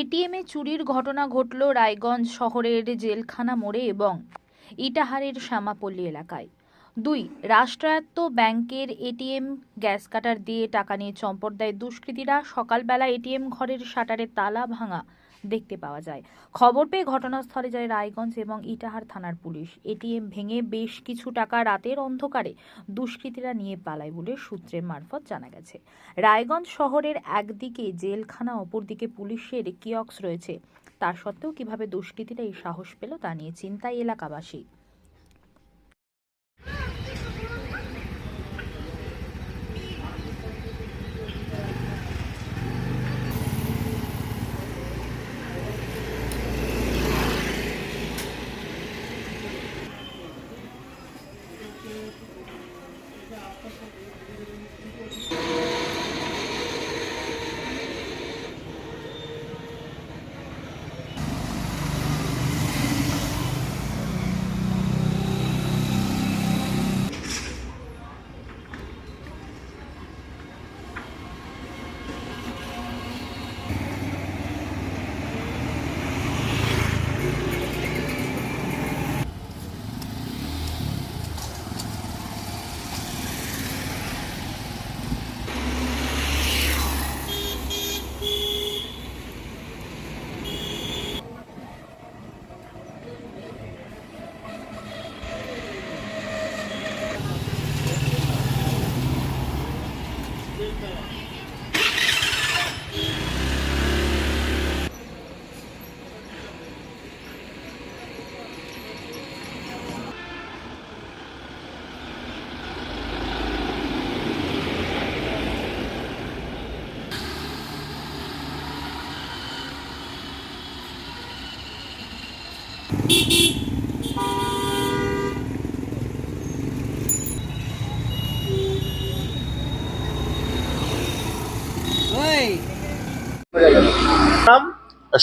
এটিএমে চুরির ঘটনা ঘটল রায়গঞ্জ শহরের জেলখানা মোড়ে এবং ইটাহারের শ্যামাপল্লী এলাকায়। দুই, রাষ্ট্রায়ত্ত ব্যাংকের এটিএম গ্যাস কাটার দিয়ে টাকা নিয়ে চম্পট দেয় দুষ্কৃতীরা। সকালবেলা এটিএম ঘরের শাটারে তালা ভাঙা দেখতে পাওয়া যায়। খবর পেয়ে ঘটনাস্থলে যায় রায়গঞ্জ এবং ইটাহার থানার পুলিশ। এটিএম ভেঙে বেশ কিছু টাকা রাতের অন্ধকারে দুষ্কৃতীরা নিয়ে পালায় বলে সূত্রের মারফত জানা গেছে। রায়গঞ্জ শহরের একদিকে জেলখানা, অপরদিকে পুলিশের কিয়ক্স রয়েছে। তা সত্ত্বেও কীভাবে দুষ্কৃতীরা এই সাহস পেল তা নিয়ে চিন্তায় এলাকাবাসী। Thank you.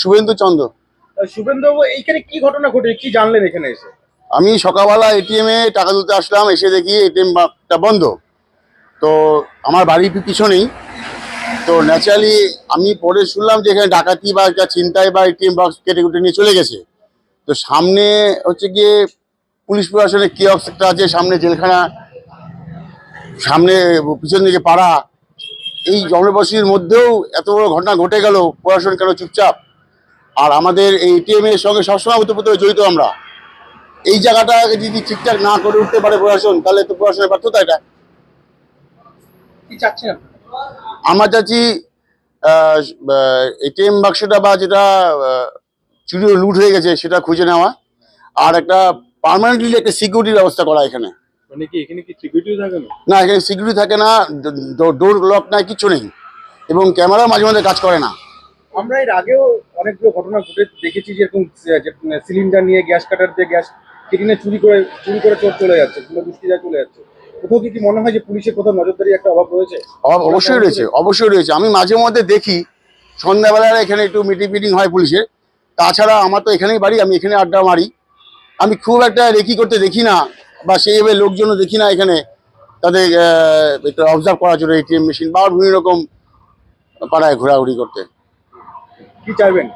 শুভেন্দু চন্দ্র। আহ, শুভেন্দুবাবু এইখানে কি ঘটনা ঘটে? কি জানলেন এখানে এসে? আমি সকালবেলা এটিএম এ টাকা তুলতে আসলাম এসে দেখি এটিএম টা বন্ধ। তো আমার বাড়ির পিছনেই। তো ন্যাচারালি আমি পরে শুনলাম যে এখানে ডাকাতি বা একটা ছিনতাই বা এটিএম বক্স কেটে কুটে নিয়ে চলে গেছে। তো সামনে হচ্ছে গিয়ে পুলিশ প্রশাসনের কিয়ক্স একটা আছে সামনে জেলখানা সামনে পিছন দিকে পাড়া। এই জনবসতির মধ্যেও এত বড় ঘটনা ঘটে গেল প্রশাসন কেন চুপচাপ? আর আমাদের এই এটিএম এর সঙ্গে সবসময় ওতপ্রোত জড়িত আমরা। এই জায়গাটা যদি ঠিকঠাক না করে উঠতে পারে প্রশাসন তাহলে তো প্রশাসনের ব্যর্থতা এটা। কি? আমার চাচ্ছি এটিএম বাক্সটা বা যেটা চুরি লুট হয়ে গেছে সেটা খুঁজে নেওয়া। আর একটা পার্মানেন্টলি একটা সিকিউরিটির ব্যবস্থা করা এখানে। মানে না? এখানে সিকিউরিটি থাকে না ডোর লক নাই কিচ্ছু নেই। এবং ক্যামেরা মাঝে মাঝে কাজ করে না। আমরা এর আগেও অনেকগুলো ঘটনা ঘটে দেখেছি যেরকম সিলিন্ডার নিয়ে গ্যাস কাটার দিয়ে গ্যাস কেটে চুরি করে চুরি করে চোর চলে যাচ্ছে কিংবা দুষ্কৃতীরা চলে যাচ্ছে। কোথাও কি মনে হয় যে পুলিশের কোথাও নজরদারি একটা অভাব রয়েছে? অব- অবশ্যই রয়েছে অবশ্যই রয়েছে। আমি মাঝে মধ্যে দেখি সন্ধ্যাবেলা এখানে একটু মিটিং মিটিং হয় পুলিশের। তাছাড়া আমার তো এখানেই বাড়ি, আমি এখানে আড্ডা মারি। আমি খুব একটা রেকি করতে দেখি না, বা সেইভাবে লোকজনও দেখি না এখানে। তাদের অবজার্ভ করার জন্য এটিএম মেশিন বা বিভিন্ন রকম পাড়ায় ঘোরাঘুরি করতে। কি চাইবেন?